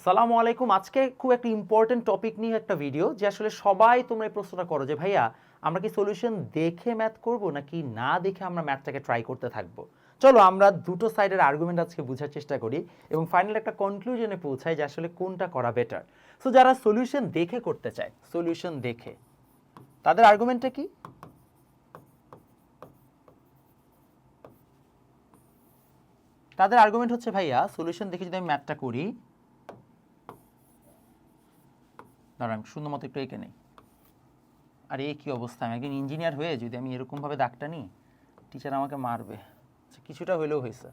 আসসালামু আলাইকুম। আজকে খুব একটা ইম্পর্টেন্ট টপিক নিয়ে একটা ভিডিও যে আসলে সবাই তোমরা এই প্রশ্নটা করো যে, ভাইয়া, আমরা কি সলিউশন দেখে ম্যাথ করব নাকি না দেখে আমরা ম্যাথটাকে ট্রাই করতে থাকব? চলো, আমরা দুটো সাইডের আর্গুমেন্ট আজকে বোঝার চেষ্টা করি এবং ফাইনাল একটা কনক্লুশনে পৌঁছাই যে আসলে কোনটা করা বেটার সো যারা সলিউশন দেখে করতে চায় সলিউশন দেখে, তাদের আর্গুমেন্টটা কি? তাদের আর্গুমেন্ট হচ্ছে, ভাইয়া সলিউশন দেখে যদি আমি ম্যাথটা করি দাঁড়ান সুন্দর মতো একটু এঁকে নেই। আর এই কী অবস্থা? আমি একজন ইঞ্জিনিয়ার হয়ে যদি আমি এরকমভাবে দাগটা নিই টিচার আমাকে মারবে। আচ্ছা, কিছুটা হলেও হয়েছে।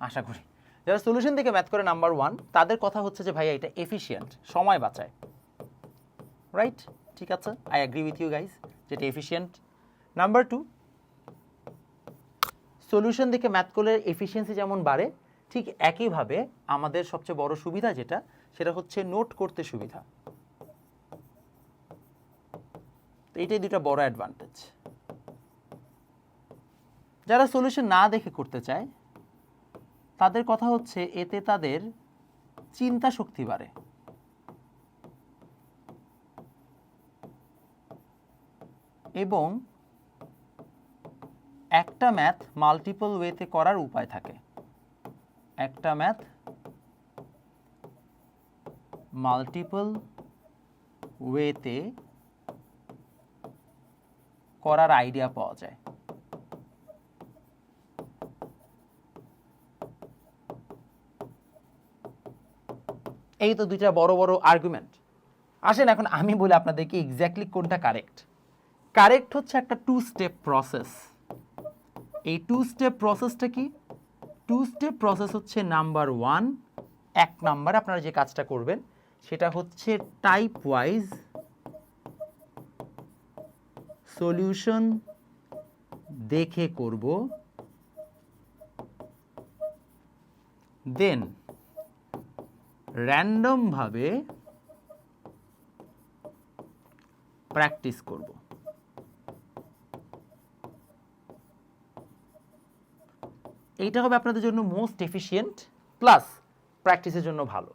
আশা করি। যারা সলিউশন থেকে ম্যাথ করে নাম্বার ওয়ান তাদের কথা হচ্ছে যে ভাইয়া এটা এফিশিয়েন্ট সময় বাঁচায়। রাইট ঠিক আছে? I agree with you guys যেটা এফিশিয়েন্ট নাম্বার টু সলিউশন দেখে ম্যাথ করলে এফিসিয়েন্সি যেমন বাড়ে ঠিক একইভাবে আমাদের সবচেয়ে বড় সুবিধা যেটা সেটা হচ্ছে নোট করতে সুবিধা তো এইটাই দুটা বড় অ্যাডভান্টেজ যারা সলিউশন না দেখে করতে চায়, তাদের কথা হচ্ছে এতে তাদের চিন্তা শক্তি বাড়ে। এবং একটা ম্যাথ মাল্টিপল ওয়েতে করার উপায় থাকে। একটা ম্যাথ মাল্টিপল ওয়েতে করার আইডিয়া পাওয়া যায়। এই তো দুইটা বড় বড় আর্গুমেন্ট আসেন এখন আমি বলি আপনাদেরকে এক্স্যাক্টলি কোনটা কারেক্ট কারেক্ট হচ্ছে একটা টু স্টেপ প্রসেস এই টু স্টেপ প্রসেসটা কি? টু স্টেপ প্রসেস হচ্ছে নাম্বার ওয়ান এক নাম্বার আপনারা যে কাজটা করবেন, সেটা হচ্ছে টাইপ ওয়াইজ সলিউশন দেখে করব। দেন র্যান্ডমভাবে প্র্যাকটিস করব। এইটা হবে আপনাদের জন্য মোস্ট এফিশিয়েন্ট প্লাস প্র্যাকটিসের জন্য ভালো।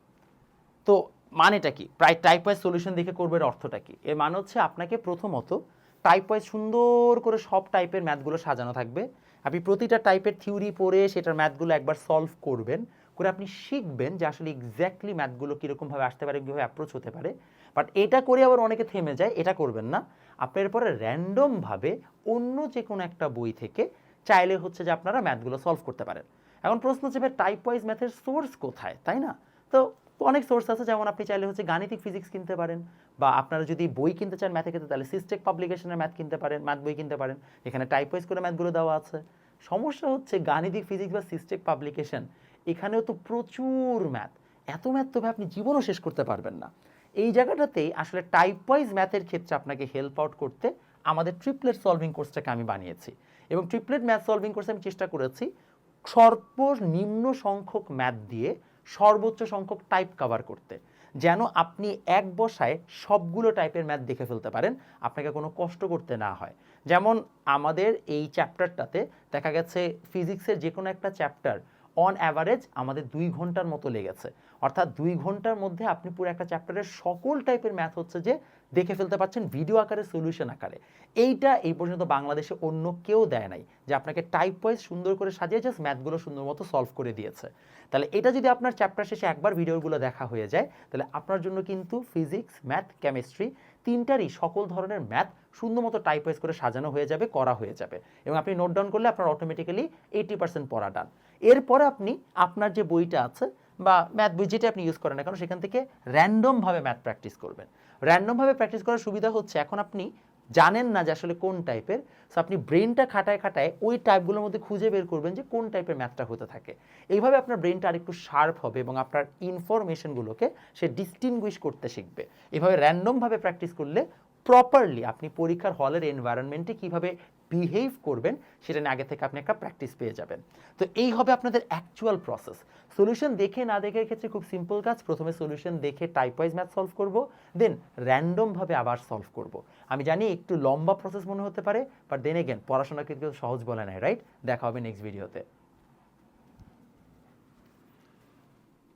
তো মানেটা কি? প্রায় টাইপ ওয়াইজ সলিউশন দেখে করবে অর্থটা কি? এর মানে হচ্ছে আপনাকে প্রথমত টাইপ ওয়াইজ সুন্দর করে সব টাইপের ম্যাথগুলো সাজানো থাকবে। আপনি প্রতিটা টাইপের থিওরি পড়ে সেটার ম্যাথগুলো একবার সলভ করবেন, করে আপনি শিখবেন যে আসলে এক্স্যাক্টলি ম্যাথগুলো কীরকমভাবে আসতে পারে, কীভাবে অ্যাপ্রোচ হতে পারে। বাট এটা করে আবার অনেকে থেমে যায়, এটা করবেন না। আপনি এরপরে র্যান্ডমভাবে অন্য যে কোনো একটা বই থেকে চাইলে হচ্ছে যে আপনারা ম্যাথগুলো সলভ করতে পারেন। এখন প্রশ্ন হচ্ছে টাইপ ওয়াইজ ম্যাথের সোর্স কোথায়? তাই না? তো অনেক সোর্স আছে, যেমন আপনি চাইলে হচ্ছে গাণিতিক ফিজিক্স কিনতে পারেন, বা আপনারা যদি বই কিনতে চান ম্যাথে ক্ষেত্রে, তাহলে সিস্টেক পাবলিকেশনের ম্যাথ কিনতে পারেন ম্যাথ বই কিনতে পারেন। এখানে টাইপ ওয়াইজ করে ম্যাথগুলো দেওয়া আছে। সমস্যা হচ্ছে গাণিতিক ফিজিক্স বা সিস্টেক পাবলিকেশন এখানেও তো প্রচুর ম্যাথ এত ম্যাথ তবে আপনি জীবনও শেষ করতে পারবেন না। এই জায়গাটাতেই আসলে টাইপ ওয়াইজ ম্যাথের ক্ষেত্রে আপনাকে হেল্প আউট করতে আমাদের ট্রিপলেট সলভিং কোর্সটাকে আমি বানিয়েছি। এবং ট্রিপলেট ম্যাথ সলভিং কোর্সে আমি চেষ্টা করেছি সর্বনিম্ন সংখ্যক ম্যাথ দিয়ে সর্বোচ্চ সংখ্যক টাইপ কভার করতে। যেন আপনি এক বসায় সবগুলো টাইপের ম্যাথ দেখে ফেলতে পারেন, আপনাকে কোনো কষ্ট করতে না হয়। যেমন আমাদের এই চ্যাপ্টারটাতে দেখা গেছে ফিজিক্সের যে কোনো একটা চ্যাপ্টার অন অ্যাভারেজ আমাদের দুই ঘণ্টার মতো লেগেছে। অর্থাৎ দুই ঘণ্টার মধ্যে আপনি পুরো একটা চ্যাপ্টারের সকল টাইপের ম্যাথ হচ্ছে যে দেখে ফেলতে পারছেন ভিডিও আকারে সলিউশন আকারে। এইটা এই পর্যন্ত বাংলাদেশে অন্য কেউ দেয় নাই যে আপনাকে টাইপ ওয়াইজ সুন্দর করে সাজিয়ে জাস্ট ম্যাথগুলো সুন্দর মতো সলভ করে দিয়েছে। তাহলে এটা যদি আপনার চ্যাপ্টার শেষে একবার ভিডিওগুলো দেখা হয়ে যায়, তাহলে আপনার জন্য কিন্তু ফিজিক্স ম্যাথ কেমিস্ট্রি তিনটারই সকল ধরনের ম্যাথ সুন্দর মতো টাইপ ওয়াইজ করে সাজানো হয়ে যাবে, করা হয়ে যাবে। এবং আপনি নোট ডাউন করলে আপনার অটোমেটিক্যালি এইটি পার্সেন্ট পড়া ডান এরপরে আপনি আপনার যে বইটা আছে বা ম্যাথ বই যেটা আপনি ইউজ করেন না কেন, সেখান থেকে র্যান্ডমভাবে ম্যাথ প্র্যাকটিস করবেন। র্যান্ডমভাবে প্র্যাকটিস করার সুবিধা হচ্ছে এখন আপনি জানেন না যে আসলে কোন টাইপের সো আপনি ব্রেনটা খাটায় খাটায় ওই টাইপগুলোর মধ্যে খুঁজে বের করবেন যে কোন টাইপের ম্যাথটা হতে থাকে। এইভাবে আপনার ব্রেনটা আরেকটু শার্প হবে এবং আপনার ইনফরমেশনগুলোকে সে ডিস্টিংগুইশ করতে শিখবে। এভাবে র্যান্ডমভাবে প্র্যাকটিস করলে প্রপারলি আপনি পরীক্ষার হলের এনভায়রনমেন্টে কীভাবে বিহেভ করবেন, সেটা নিয়ে আগে থেকে আপনি একটা প্র্যাকটিস পেয়ে যাবেন। তো এই হবে আপনাদের অ্যাকচুয়াল প্রসেস সলিউশন দেখে না দেখে ক্ষেত্রে খুব সিম্পল কাজ। প্রথমে সলিউশন দেখে টাইপ ওয়াইজ ম্যাথ সলভ করব দেন র্যান্ডমভাবে আবার সলভ করব। আমি জানি একটু লম্বা প্রসেস মনে হতে পারে বাট দেন এগেন পড়াশোনা কিন্তু সহজ বলে নাই রাইট দেখা হবে নেক্সট ভিডিওতে